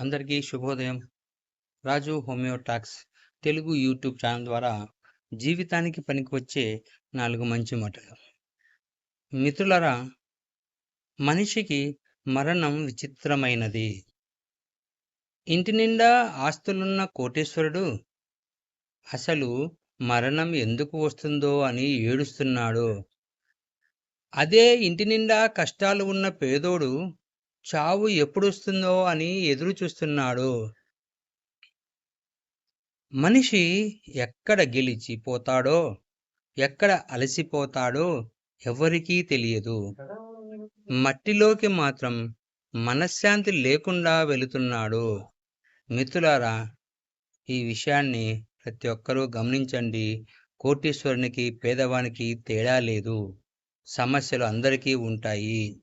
అందరికీ శుభోదయం. Raju homeo talks Telugu YouTube channel ద్వారా జీవితానికి పనికొచ్చే నాలుగు మంచి మాటలు. మిత్రులరా మనిషికి మరణం విచిత్రమైనది. ఇంటి నిండా ఆస్తులున్న కోటేశ్వరుడు అసలు మరణం ఎందుకు వస్తుందో అని ఏడుస్తున్నాడు. అదే ఇంటి నిండా కష్టాలు ఉన్న పేదోడు చావు ఎప్పుడొస్తుందో అని ఎదురు చూస్తున్నాడు. మనిషి ఎక్కడ గెలిచిపోతాడో ఎక్కడ అలసిపోతాడో ఎవరికీ తెలియదు. మట్టిలోకి మాత్రం మనశ్శాంతి లేకుండా వెళుతున్నాడు. మిత్రులారా ఈ విషయాన్ని ప్రతి ఒక్కరూ గమనించండి. కోటీశ్వరునికి పేదవానికి తేడా లేదు. సమస్యలు అందరికీ ఉంటాయి.